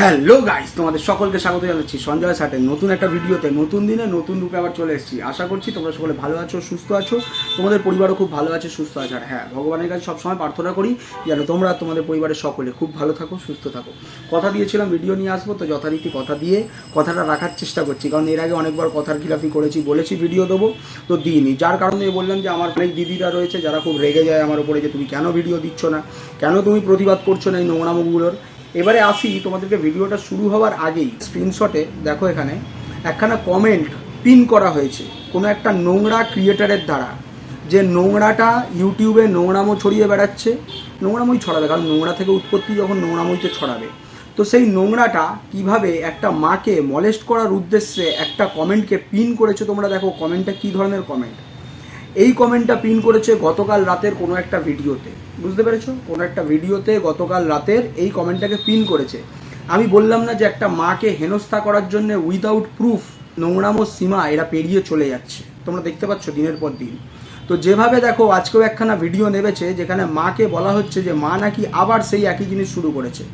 Hello guys তোমাদের সকলকে স্বাগত জানাচ্ছি সঞ্জয় সাটের নতুন একটা ভিডিওতে। নতুন দিনে নতুন রূপে আবার চলে এসেছি। আশা করছি তোমরা সকলে ভালো আছো, সুস্থ আছো। তোমাদের পরিবারও খুব ভালো আছে, সুস্থ আছে। আর হ্যাঁ ভগবানের কাছে সবসময় প্রার্থনা করি যেন তোমরা তোমাদের পরিবারের সকলে খুব ভালো থাকো, সুস্থ থাকো। কথা দিয়েছিলাম ভিডিও নিয়ে আসব, তো যথারীতি কথা দিয়ে কথাটা রাখার চেষ্টা করছি। কারণ এর আগে অনেকবার কথার খিলাফি করেছি, বলেছি ভিডিও দেবো, তো দিইনি। যার কারণে বললাম যে আমার অনেক দিদিরা রয়েছে, যারা খুব রেগে যায় আমার উপরে যে তুমি কেন ভিডিও দিচ্ছ না? কেন তুমি প্রতিবাদ করছ না এই নোংরামুখগুলোর এবারে আসি তোমাদেরকে ভিডিওটা শুরু হওয়ার আগেই স্ক্রিনশটে দেখো এখানে, একখানা কমেন্ট পিন করা হয়েছে। কোনো একটা নোংরা ক্রিয়েটারের দ্বারা। যে নোংরাটা ইউটিউবে নোংরামো ছড়িয়ে বেড়াচ্ছে, নোংরামোই ছড়াবে, কারণ নোংরা থেকে উৎপত্তি যখন নোংরামইতে ছড়াবে। তো সেই নোংরাটা কীভাবে একটা মাকে মলেস্ট করার উদ্দেশ্যে একটা কমেন্টকে পিন করেছে তোমরা দেখো কমেন্টটা কী ধরনের কমেন্ট এই কমেন্টটা পিন করেছে গতকাল রাতের কোনো একটা ভিডিওতে। বুঝতে পেরেছ? কোনো একটা ভিডিওতে গতকাল রাতের এই কমেন্টটাকে পিন করেছে। আমি বললাম না যে একটা মাকে হেনস্থা করার জন্য উইদাউট প্রুফ নোংরামো সীমা এরা পেরিয়ে চলে যাচ্ছে। তোমরা দেখতে পাচ্ছ দিনের পর দিন। তো যেভাবে দেখো, আজকেও একখানা ভিডিও নেবেছে যেখানে মাকে বলা হচ্ছে যে মা নাকি আবার সেই একই জিনিস শুরু করেছে।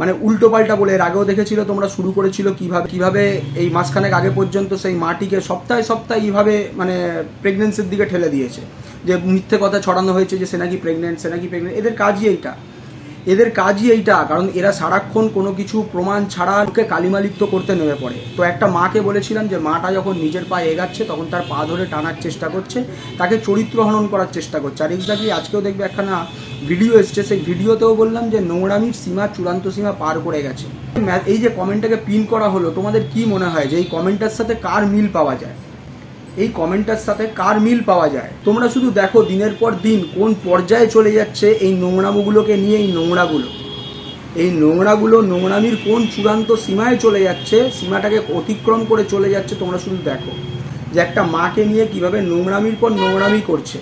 মানে উল্টো পাল্টা বলে, এর আগেও দেখেছিল তোমরা শুরু করেছিল কীভাবে কীভাবে এই মাঝখানেক আগে পর্যন্ত সেই মাটিকে সপ্তাহে সপ্তাহে এইভাবে মানে প্রেগনেন্সির দিকে ঠেলে দিয়েছে। যে মিথ্যে কথা ছড়ানো হয়েছে যে সে নাকি প্রেগনেন্ট সে নাকি প্রেগনেন্ট এদের কাজই এইটা। এদের কাজই এইটা, কারণ এরা সারাক্ষণ কোনো কিছু প্রমাণ ছাড়া ওকে কালিমালিপ্ত করতে নেমে পড়ে। তো একটা মাকে বলেছিলাম যে, মাটা যখন নিজের পায়ে এগাচ্ছে, তখন তার পা ধরে টানার চেষ্টা করছে, তাকে চরিত্র হনন করার চেষ্টা করছে। আর এক্স্যাক্টলি আজকেও দেখবে একখানা ভিডিও এসছে, সেই ভিডিওতেও বললাম যে, নোংরামির সীমা চূড়ান্ত সীমা পার করে গেছে। এই যে কমেন্টটাকে পিন করা হলো, তোমাদের কি মনে হয় যে, এই কমেন্টটার সাথে কার মিল পাওয়া যায়? এই কমেন্টটার সাথে কার মিল পাওয়া যায়? তোমরা শুধু দেখো দিনের পর দিন কোন পর্যায়ে চলে যাচ্ছে এই নোংরামোগুলোকে নিয়ে, এই নোংরাগুলো। এই নোংরাগুলো, নোংরামির কোন চূড়ান্ত সীমায় চলে যাচ্ছে, সীমাটাকে অতিক্রম করে চলে যাচ্ছে তোমরা শুধু দেখো। যে একটা মাকে নিয়ে কীভাবে নোংরামির পর নোংরামি করছে।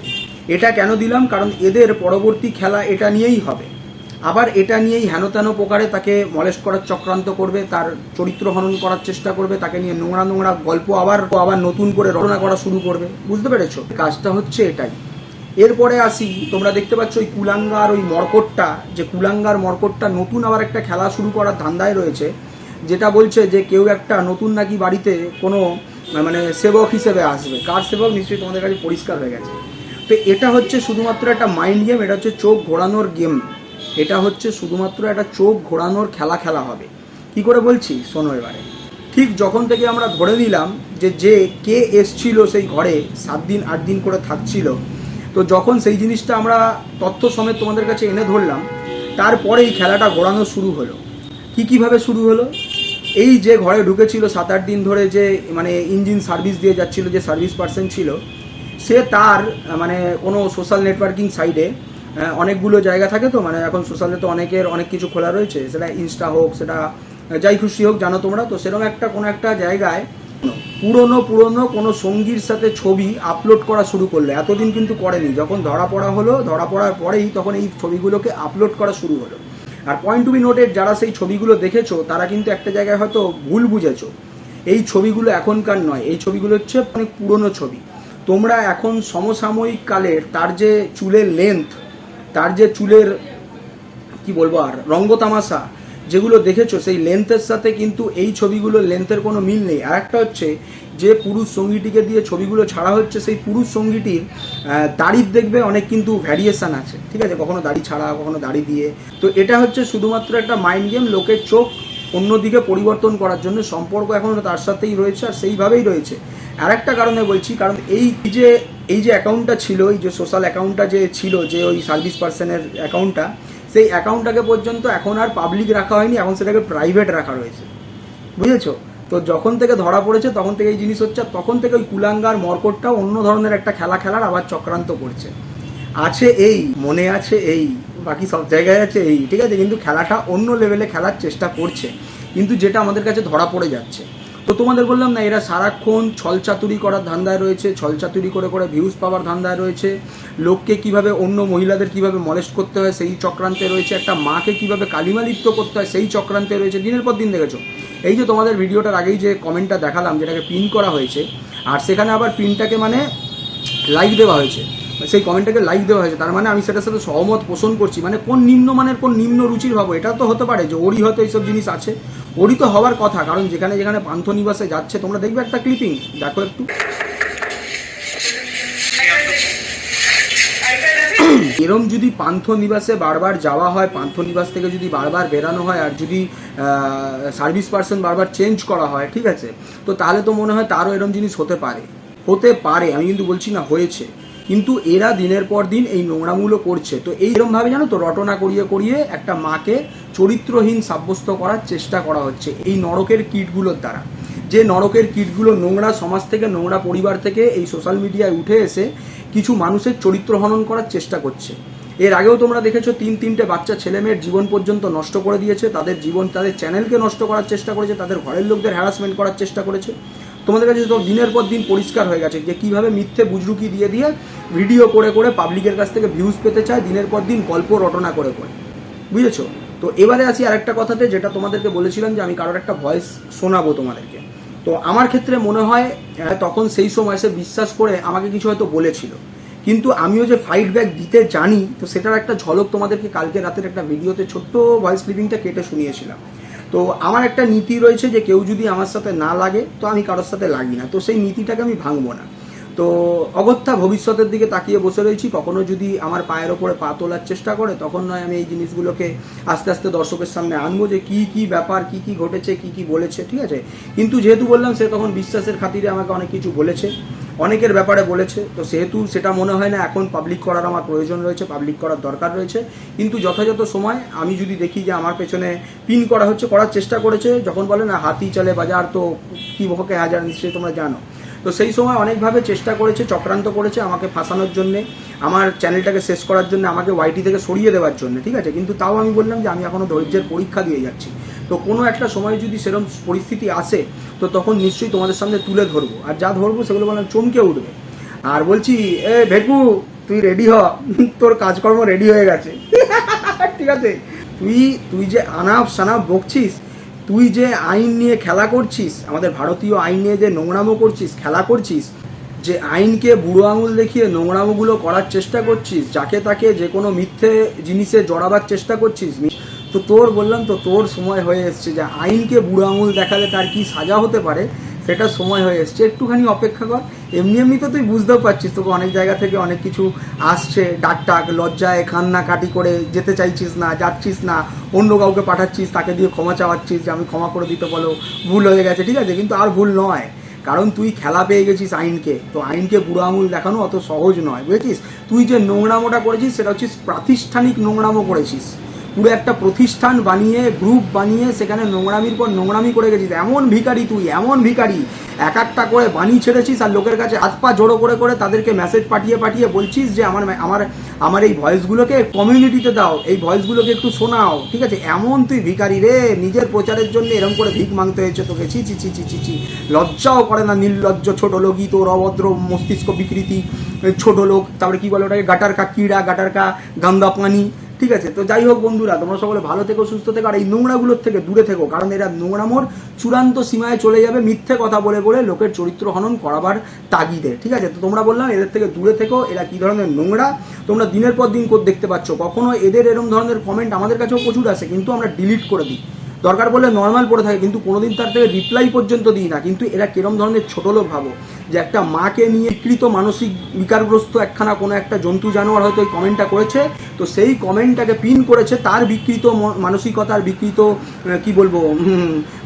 এটা কেন দিলাম? কারণ এদের পরবর্তী খেলা এটা নিয়েই হবে। আবার এটা নিয়েই হেনতেন প্রকারে তাকে মলেস্ট করার চক্রান্ত করবে, তার চরিত্র হনন করার চেষ্টা করবে, তাকে নিয়ে নোংরা নোংরা গল্প আবার আবার নতুন করে রচনা করা শুরু করবে। বুঝতে পেরেছ? কাজটা হচ্ছে এটাই। এরপরে আসি, তোমরা দেখতে পাচ্ছ ওই কুলাঙ্গার ওই মর্কটটা, যে কুলাঙ্গার মর্কটটা নতুন আবার একটা খেলা শুরু করার ধান্দায় রয়েছে, যেটা বলছে যে কেউ একটা নতুন নাকি বাড়িতে কোনো মানে সেবক হিসেবে আসবে। কার সেবক? নিশ্চয়ই তোমাদের কাছে পরিষ্কার হয়ে গেছে। তো এটা হচ্ছে শুধুমাত্র একটা মাইন্ড গেম এটা হচ্ছে চোখ ঘোরানোর গেম এটা হচ্ছে শুধুমাত্র একটা চোখ ঘোরানোর খেলা খেলা হবে। কি করে বলছি? শোনো এবারে। ঠিক যখন থেকে আমরা ধরে নিলাম যে যে কে এসছিল সেই ঘরে, সাত দিন, আট দিন করে থাকছিল, তো যখন সেই জিনিসটা আমরা তথ্য সমেত তোমাদের কাছে এনে ধরলাম, তারপরে এই খেলাটা ঘোরানো শুরু হলো। কি কীভাবে শুরু হলো? এই যে ঘরে ঢুকেছিল সাত, আট দিন ধরে যে মানে ইঞ্জিন সার্ভিস দিয়ে যাচ্ছিল, যে সার্ভিস পার্সন ছিল, সে তার মানে কোনো সোশ্যাল নেটওয়ার্কিং সাইটে অনেকগুলো জায়গা থাকে তো মানে এখন সোশ্যালে তো অনেকের অনেক কিছু খোলা রয়েছে, সেটা ইনস্টা হোক, সেটা যাই খুশি হোক, জানো তোমরা, তো সেরকম একটা কোনো একটা জায়গায় পুরনো পুরনো কোনো সঙ্গীর সাথে ছবি আপলোড করা শুরু করল, এতদিন কিন্তু করেনি, যখন ধরা পড়া হলো, ধরা পড়ার পরেই তখন এই ছবিগুলোকে আপলোড করা শুরু হলো। আর পয়েন্ট টু বি নোটেড যারা সেই ছবিগুলো দেখেছ, তারা কিন্তু একটা জায়গায় হয়তো ভুল বুঝেছ, এই ছবিগুলো এখনকার নয়, এই ছবিগুলো হচ্ছে অনেক পুরনো ছবি। তোমরা এখন সমসাময়িক কালের, তার যে চুলের লেন্থ তার যে চুলের, কি বলব আর রঙ্গতামাশা যেগুলো দেখেছ, সেই লেন্থের সাথে কিন্তু এই ছবিগুলোর লেন্থের কোনো মিল নেই। আর একটা হচ্ছে যে পুরুষ সঙ্গীটিকে দিয়ে ছবিগুলো ছাড়া হচ্ছে, সেই পুরুষ সঙ্গীটির দাড়ির দেখবে অনেক কিন্তু ভ্যারিয়েশন আছে। ঠিক আছে? কখনো দাড়ি ছাড়া, কখনো দাড়ি দিয়ে। তো এটা হচ্ছে শুধুমাত্র একটা মাইন্ড গেম লোকের চোখ অন্যদিকে পরিবর্তন করার জন্য সম্পর্ক এখনও তার সাথেই রয়েছে আর সেইভাবেই রয়েছে। আর একটা কারণে বলছি, কারণ এই যে এই যে অ্যাকাউন্টটা ছিল, এই যে সোশ্যাল অ্যাকাউন্টটা যে ছিল, যে ওই সার্ভিস পার্সনের অ্যাকাউন্টটা সেই অ্যাকাউন্টটাকে পর্যন্ত এখন আর পাবলিক রাখা হয়নি, এখন সেটাকে প্রাইভেট রাখা রয়েছে। বুঝেছ? তো যখন থেকে ধরা পড়েছে, তখন থেকে এই জিনিস হচ্ছে, তখন থেকে ওই কুলাঙ্গার মর্কটটাও অন্য ধরনের একটা খেলা খেলার আবার চক্রান্ত করছে। আছে এই, মনে আছে এই, বাকি সব জায়গায় আছে এই, ঠিক আছে? কিন্তু খেলাটা অন্য লেভেলে খেলার চেষ্টা করছে। কিন্তু যেটা আমাদের কাছে ধরা পড়ে যাচ্ছে। তো তোমাদের বললাম না, এরা সারাক্ষণ ছলচাতুরি করার ধান্দায় রয়েছে, ছলচাতুরি করে করে ভিউজ পাওয়ার ধান্দায় রয়েছে। লোককে কীভাবে, অন্য মহিলাদের কীভাবে মলেস্ট করতে হয় সেই চক্রান্তে রয়েছে। একটা মাকে কীভাবে কালিমালিপ্ত করতে হয় সেই চক্রান্তে রয়েছে। দিনের পর দিন দেখেছ। এই যে তোমাদের ভিডিওটার আগেই যে কমেন্টটা দেখালাম, যেটাকে পিন করা হয়েছে, আর সেখানে আবার পিনটাকে মানে লাইক দেওয়া হয়েছে। সেই কমেন্টটাকে লাইক দেওয়া হয়েছে। তার মানে আমি সেটার সাথে সহমত পোষণ করছি। মানে কোন নিম্নমানের, কোন নিম্ন রুচির ভাবো, এটা তো হতে পারে যে ওরই হয়তো এইসব জিনিস আছে। ওরই তো হওয়ার কথা, কারণ যেখানে যেখানে পান্থ নিবাসে যাচ্ছে, তোমরা দেখবে একটা ক্লিপিং দেখো একটু। এরম যদি পান্থ নিবাসে বারবার যাওয়া হয়, পান্থ নিবাস থেকে যদি বারবার বেরানো হয়, আর যদি সার্ভিস পার্সন বারবার চেঞ্জ করা হয়, ঠিক আছে? তো তাহলে তো মনে হয় তারও এরম জিনিস হতে পারে। হতে পারে, আমি কিন্তু বলছি না, হয়েছে। কিন্তু এরা দিনের পর দিন এই নোংরামূলো করছে। তো এইরকম ভাবে জানো তো, রটনা করিয়ে করিয়ে একটা মাকে চরিত্রহীন সাব্যস্ত করার চেষ্টা করা হচ্ছে এই নরকের কীটগুলোর দ্বারা। যে নরকের কীটগুলো নোংরা সমাজ থেকে, নোংরা পরিবার থেকে এই সোশ্যাল মিডিয়ায় উঠে এসে কিছু মানুষের চরিত্র হনন করার চেষ্টা করছে। এর আগেও তোমরা দেখেছ, তিন তিনটে বাচ্চা ছেলে মেয়ের জীবন পর্যন্ত নষ্ট করে দিয়েছে, তাদের জীবন, তাদের চ্যানেলকে নষ্ট করার চেষ্টা করেছে, তাদের ঘরের লোকদের হ্যারাসমেন্ট করার চেষ্টা করেছে। তোমাদের কাছে তো দিনের পর দিন পরিষ্কার হয়ে গেছে যে কীভাবে মিথ্যে বুজরুকি দিয়ে দিয়ে ভিডিও করে করে পাবলিকের কাছ থেকে ভিউজ পেতে চায়, দিনের পর দিন গল্প রটনা করে করে। বুঝেছ? তো এবারে আসি আরেকটা কথাতে, যেটা তোমাদেরকে বলেছিলাম যে আমি কারোর একটা ভয়েস শোনাবো তোমাদেরকে। তো আমার ক্ষেত্রে মনে হয় তখন সেই সময় সে বিশ্বাস করে আমাকে কিছু হয়তো বলেছিল। কিন্তু আমিও যে ফাইট ব্যাক দিতে জানি, তো সেটার একটা ঝলক তোমাদেরকে কালকে রাতের একটা ভিডিওতে ছোট্ট ভয়েস ক্লিপিংটা কেটে শুনিয়েছিলাম। তো আমার একটা নীতি রয়েছে যে কেউ যদি আমার সাথে না লাগে, তো আমি কারোর সাথে লাগি না। তো সেই নীতিটাকে আমি ভাঙবো না। তো অগত্যা ভবিষ্যতের দিকে তাকিয়ে বসে রয়েছি। কখনো যদি আমার পায়ের ওপরে পা তোলার চেষ্টা করে, তখন নয় আমি এই জিনিসগুলোকে আস্তে আস্তে দর্শকের সামনে আনব যে কি কি ব্যাপার, কি কি ঘটেছে, কি কি বলেছে, ঠিক আছে? কিন্তু যেহেতু বললাম, সে তখন বিশ্বাসের খাতিরে আমাকে অনেক কিছু বলেছে, অনেকের ব্যাপারে বলেছে। তো সেহেতু সেটা মনে হয় না, এখন পাবলিক করার আমার প্রয়োজন রয়েছে পাবলিক করার দরকার রয়েছে। কিন্তু যথাযথ সময় আমি যদি দেখি যে আমার পেছনে পিন করা হচ্ছে, করার চেষ্টা করেছে, যখন বলে না, হাতি চলে বাজার, তো কি ভকে হাজার, নিশ্চয়ই তোমরা জানো। তো সেই সময় অনেকভাবে চেষ্টা করেছে, চক্রান্ত করেছে আমাকে ফাঁসানোর জন্য, আমার চ্যানেলটাকে শেষ করার জন্য, আমাকে ওয়াইটি থেকে সরিয়ে দেওয়ার জন্য, ঠিক আছে? কিন্তু তাও আমি বললাম যে আমি এখনও ধৈর্যের পরীক্ষা দিয়ে যাচ্ছি। তো কোনো একটা সময় যদি সেরকম পরিস্থিতি আসে, তো তখন নিশ্চয়ই তোমাদের সামনে তুলে ধরবো। আর যা ধরবো সেগুলো বললাম, চমকে উঠবে। আর বলছি, এ ভেকু তুই রেডি হ। তোর কাজকর্ম রেডি হয়ে গেছে। ঠিক আছে? তুই তুই যে আনাপ সানাপ বকছিস তুই যে আইন নিয়ে খেলা করছিস, আমাদের ভারতীয় আইন নিয়ে যে নোংরামো করছিস, খেলা করছিস, যে আইনকে বুড়ো আঙুল দেখিয়ে নোংরামোগুলো করার চেষ্টা করছিস, যাকে তাকে যে কোনো মিথ্যে জিনিসে জড়াবার চেষ্টা করছিস তো তোর বললাম তো তোর সময় হয়ে এসছে যে আইনকে বুড়ো আঙুল দেখালে তার কি সাজা হতে পারে? সেটা সময় হয়ে এসছে। একটুখানি অপেক্ষা কর। এমনি এমনি তো তুই বুঝতেও পারছিস, তোকে অনেক জায়গা থেকে অনেক কিছু আসছে। ডাক টাক, লজ্জায় কান্না কাটি করে যেতে চাইছিস না, যাচ্ছিস না, অন্য কাউকে পাঠাচ্ছিস, তাকে দিয়ে ক্ষমা চাওয়াচ্ছিস যে আমি ক্ষমা করে দিতে বলো, ভুল হয়ে গেছে, ঠিক আছে? কিন্তু আর ভুল নয়। কারণ তুই খেলা পেয়ে গেছিস আইনকে। তো আইনকে বুড়ো আঙুল দেখানো অত সহজ নয়, বুঝেছিস? তুই যে নোংরামোটা করেছিস, সেটা হচ্ছে প্রাতিষ্ঠানিক নোংরামো করেছিস। পুরো একটা প্রতিষ্ঠান বানিয়ে গ্রুপ বানিয়ে সেখানে নোংরামির পর নোংরামি করে গেছিস। এমন ভিখারি তুই, এমন ভিখারি। এক একটা করে বাণী ছেড়েছিস আর লোকের কাছে হাত পা জড়ো করে করে তাদেরকে মেসেজ পাঠিয়ে পাঠিয়ে বলছিস যে আমার আমার আমার এই ভয়েসগুলোকে কমিউনিটিতে দাও, এই ভয়েসগুলোকে একটু শোনাও, ঠিক আছে? এমন তুই ভিখারি রে, নিজের প্রচারের জন্য এরকম করে ভিক মাংতে হয়েছে তোকে। ছি ছি ছি ছি ছি ছি। লজ্জাও করে না নির্লজ্জ ছোট লোকই তোর, অভদ্র মস্তিষ্ক বিকৃতি, ছোট লোক, তারপরে কি বলে ওটাকে? গাটার কা কিড়া গাটার কা গান্দা পানি ঠিক আছে, তো যাই হোক বন্ধুরা, তোমরা সকলে ভালো থেকো, সুস্থ থেকো, আর এই নোংরাগুলোর থেকে দূরে থেকো, কারণ এরা নোংরামোর চূড়ান্ত সীমায় চলে যাবে মিথ্যে কথা বলে বলে লোকের চরিত্র হনন করাবার তাগিদে, ঠিক আছে? তো তোমরা বললাম এদের থেকে দূরে থেকো, এরা কি ধরনের নোংরা? তোমরা দিনের পর দিন দেখতে পাচ্ছ, কখনো এদের এরম ধরনের কমেন্ট আমাদের কাছেও প্রচুর আসে, কিন্তু আমরা ডিলিট করে দিই। দরকার বলে নর্মাল পড়ে থাকে, কিন্তু কোনোদিন তার থেকে রিপ্লাই পর্যন্ত দিই না। কিন্তু এরা কিরম ধরনের ছোট লোক ভাবো, যে একটা মাকে নিয়ে বিকৃত মানসিক বিকারগ্রস্ত একখানা কোনো একটা জন্তু জানোয়ার হয়তো ওই কমেন্টটা করেছে, তো সেই কমেন্টটাকে পিন করেছে তার বিকৃত মানসিকতার বিকৃত কি বলব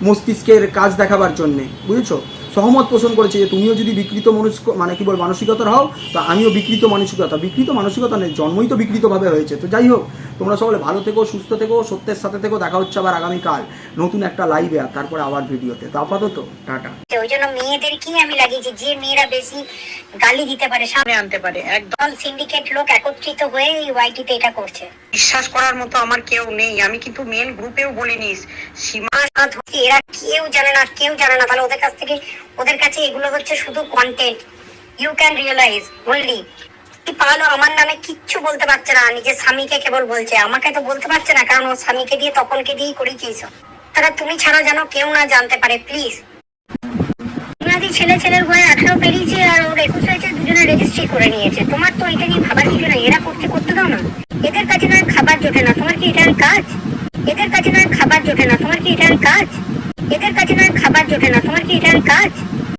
মস্তিষ্কের কাজ দেখাবার জন্যে। বুঝেছ? সহমত পোষণ করেছে যে তুমিও যদি বিকৃত মনস্ক মানে কি বল মানসিকতার হও, তো আমিও বিকৃত মানসিকতা। বিকৃত মানসিকতা নেই জন্মই তো বিকৃতভাবে হয়েছে। তো যাই হোক তোমরা সকলে ভালো থেকো সুস্থ থেকো সত্যের সাথে থেকো। দেখা হচ্ছে আবার আগামীকাল নতুন একটা লাইভে আর তারপরে আবার ভিডিওতে। তো আপাতত টাটা। ওই জন্য মেয়েদেরকেই আমি লাগিয়েছি যে মেয়েরা বেশি গালি দিতে পারে সামনে আনতে পারে। একদম সিন্ডিকেট লোক একত্রিত হয়ে এই ওয়াইটিতে এটা করছে। বিশ্বাস করার মতো আমার কেউ নেই। আমি কিন্তু মেন গ্রুপেও বলে নিস। সীমা এরা কেউ জানে না কেউ জানে না। তাহলে ওদের কাছ থেকে ওদের কাছে এগুলো হচ্ছে শুধু content you can realise only পালো আমার নামে কিচ্ছু বলতে পারছে না। নিজের স্বামীকে কেবল বলছে। আমাকে তো বলতে পারছে না, কারণ ওর স্বামীকে দিয়ে তপনকে দিয়েই করেছিস তারা তুমি ছাড়া যেন কেউ না জানতে পারে প্লিজ যদি ছেলে ছেলের বয়ে আঠারো পেরিয়েছে আর ওর একুশ হয়েছে, দুজনে রেজিস্ট্রি করে নিয়েছে। তোমার তো এটা নিয়ে ভাবার কিছু না এরা করতে করতে দাও না। এদের কাছে নয় খাবার জোটে না, তোমার কি এটার কাজ? এদের কাছে নয় খাবার জোটে না, তোমার কি এটার কাজ? এদের কাছে নয় খাবার জোটে না, তোমার কি এটার কাজ?